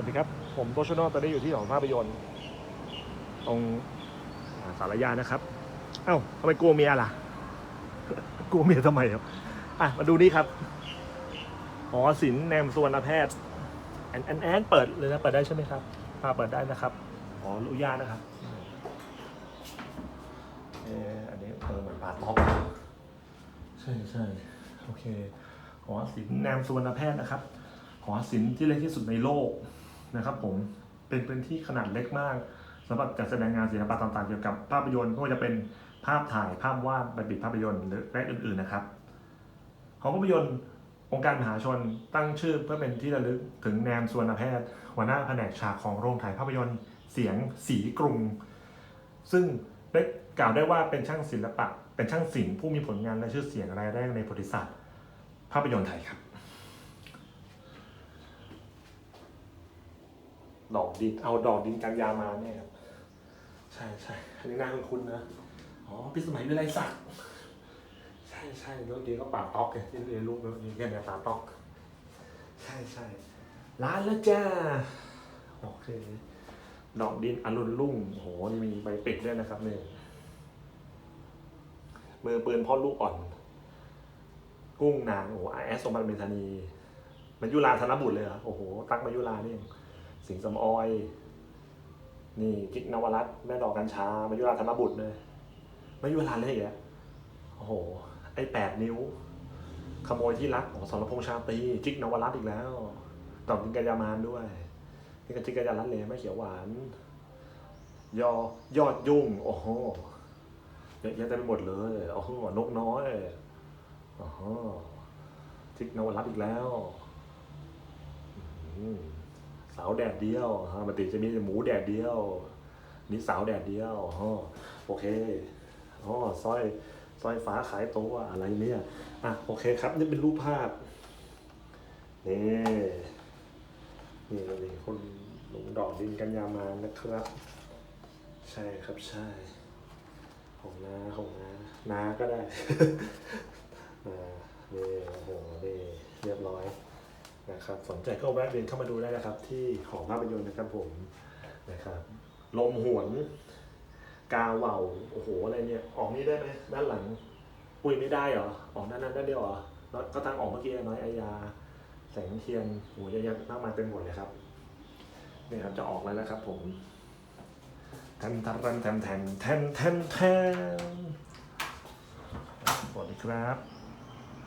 วัสดีครับ ผมโตชโนตอนนี้อยู่ที่หอภาพยนตร์ตรงอ่าสารยานะครับ เอ้าทำไมกลัวเมียล่ะ กลัวเมียทำไมครับ อะ มาดูนี่ครับ หอศิลป์แนมสุวรรณแพทย์ แอนแอนแอนเปิดเลยนะ เปิดได้ใช่ไหมครับอ่าเปิดได้นะครับขออนุญาตนะครับ เอออันนี้เออเหมือนปาดล็อกใช่ใช่โอเค หอศิลป์แนมสุวรรณแพทย์นะครับหอศิลป์ที่เล็กที่สุดในโลก นะครับผมเป็นพื้นที่ขนาดเล็กมากสำหรับจัดแสดงงานศิลปะต่างๆ เกี่ยวกับภาพยนตร์ไม่ว่าจะเป็นภาพถ่ายภาพวาดแบปิดภาพยนตร์หรือและอื่นๆนะครับหอภาพยนตร์องค์การมหาชนตั้งชื่อเพื่อเป็นที่ระลึกถึงแนมสวนแพทย์หัวหน้าแผนกฉากของโรงถ่ายภาพยนตร์เสียงสีกรุง ซึ่งได้กล่าวได้ว่าเป็นช่างศิลปะ เป็นช่างศิลป์ผู้มีผลงานและชื่อเสียงรายแรกในประวัติศาสตร์ภาพยนตร์ไทยครับ ดอกดิน เอาดอกดินกันยามาเนี่ยครับใช่ใช่อันนี้น่าคุ้นๆนะ อ๋อพี่สมัยวิไลศักดิ์ใช่ใช่เมื่อกี้ก็ป่าต๊อกไงที่เรียนรู้เมื่อกี้แค่เนี่ยป่าต๊อก ใช่ใช่ร้านแล้วจ้าโอเคดอกดินอรุณรุ่งโอ้โหนี่มีใบปิดด้วยนะครับเนี่ยมือปืนพ่อลูกอ่อน กุ้งนางโอ้โหไอแอสสมบัติเมธานีมายุราธนบุตรเลยเหรอโอ้โห ตักมายุรานี่เอง สิงสำออย นี่กิ๊กนวรัตแม่ดอกกัญชามายุราธนบุตรเลยมายุราเลยอีกแล้วโอ้โห ไอ้แปดนิ้ว ขโมยที่รักของสรพงษ์ชาตรีจิ๊กนวรัตอีกแล้วตอบกินกัญญามานด้วยนี่ก็จิกกัญญารัตเลยไม่เขียวหวาน ยอยอดยุ่ง โอ้โหเยอะแยะเต็มไปหมดเลยโอ้โหนกน้อยโอ้โหจิกนวรัตอีกแล้ว อืมาวแดดเดียวฮะปกติจะมีหมูแดดเดียวนี่สาวแดดเดียวโอเคอ๋อสร้อยสร้อยฟ้าขายตัวอะไรเนี่ยอะโอเคครับนี่เป็นรูปภาพนี่นี่นี่คนหลงดอกดินกันยามานะครับ ใช่ครับใช่ของนาของนานาก็ได้ อ่านี่โอ้โหนี่เรียบร้อย นะครับสนใจก็แวะเวียนเข้ามาดูได้นะครับ ที่หอภาพยนตร์นะครับผมนะครับลมหวน กาเหว่าโอ้โหอะไรเนี่ยออกนี้ได้ไหมด้านหลังอุ้ยไม่ได้เหรอออกด้านนั้นได้านเดียวเหรอแล้วก็ตั้งออกเมื่อกี้น้อยอายา แสงเทียนโอ้โหเยอะแยมากมายเต็มหมดเลยครับเนี่ยครับจะออกแล้วนะครับ ผมแทมทันแทมแทมแทมแทมแทมสวัสดีครับ